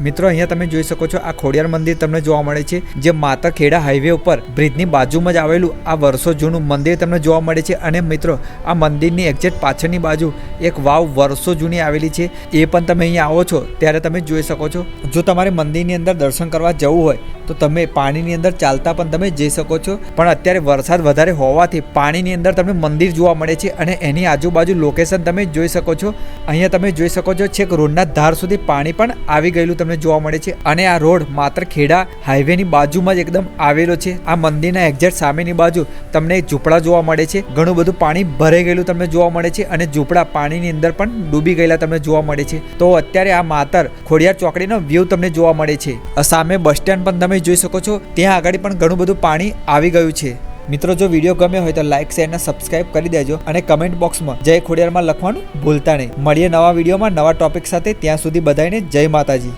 મિત્રો, અહીંયા તમે જોઈ શકો છો, આ ખોડિયાર મંદિર તમને જોવા મળે છે, જે માતા ખેડા હાઈવે ઉપર બ્રિજની બાજુમાં જ આવેલું આ વર્ષો જૂનું મંદિર તમને જોવા મળે છે. અને મિત્રો, આ મંદિરની એક્ઝેક્ટ પાછળની બાજુ એક વાવ વર્ષો જૂની આવેલી છે. એ પણ તમે અહીંયા આવો છો, ત્યારે તમે જોઈ શકો છો. જો તમારે મંદિરની અંદર દર્શન કરવા જવું હોય તો તમે પાણીની અંદર ચાલતા પણ તમે જઈ શકો છો. પણ અત્યારે વરસાદ વધારે હોવાથી પાણીની અંદર તમને મંદિર જોવા મળે છે અને એની આજુબાજુ લોકેશન તમે જોઈ શકો છો. અહીંયા તમે જોઈ શકો છો છેક રોડના ધાર સુધી પાણી પણ આવી ગયેલું તમને જોવા મળે છે અને આ રોડ માત્ર ખેડા હાઈવેની બાજુમાં જ એકદમ આવેલો છે. આ મંદિરના એક્ઝેક્ટ સામેની બાજુ તમને ઝૂંપડા જોવા મળે છે. ઘણું બધું પાણી ભરાઈ ગયેલું તમને જોવા મળે છે અને ઝૂંપડા પાણીની અંદર પણ ડૂબી ગયેલા તમને જોવા મળે છે. તો અત્યારે આ માતર ખોડિયાર ચોકડીનો વ્યૂ તમને જોવા મળે છે. સામે બસ સ્ટેન્ડ પણ તમે જોઈ શકો છો, ત્યાં આગળ પણ ઘણું બધું પાણી આવી ગયું છે. મિત્રો, જો વીડિયો ગમ્યો હોય તો લાઇક શેર અને સબસ્ક્રાઇબ કરી દેજો અને કમેન્ટ બોક્સમાં જય ખોડિયારમાં લખવાનું ભૂલતા નહીં. મળીએ નવા વિડીયોમાં નવા ટોપિક સાથે, ત્યાં સુધી બધાને જય માતાજી.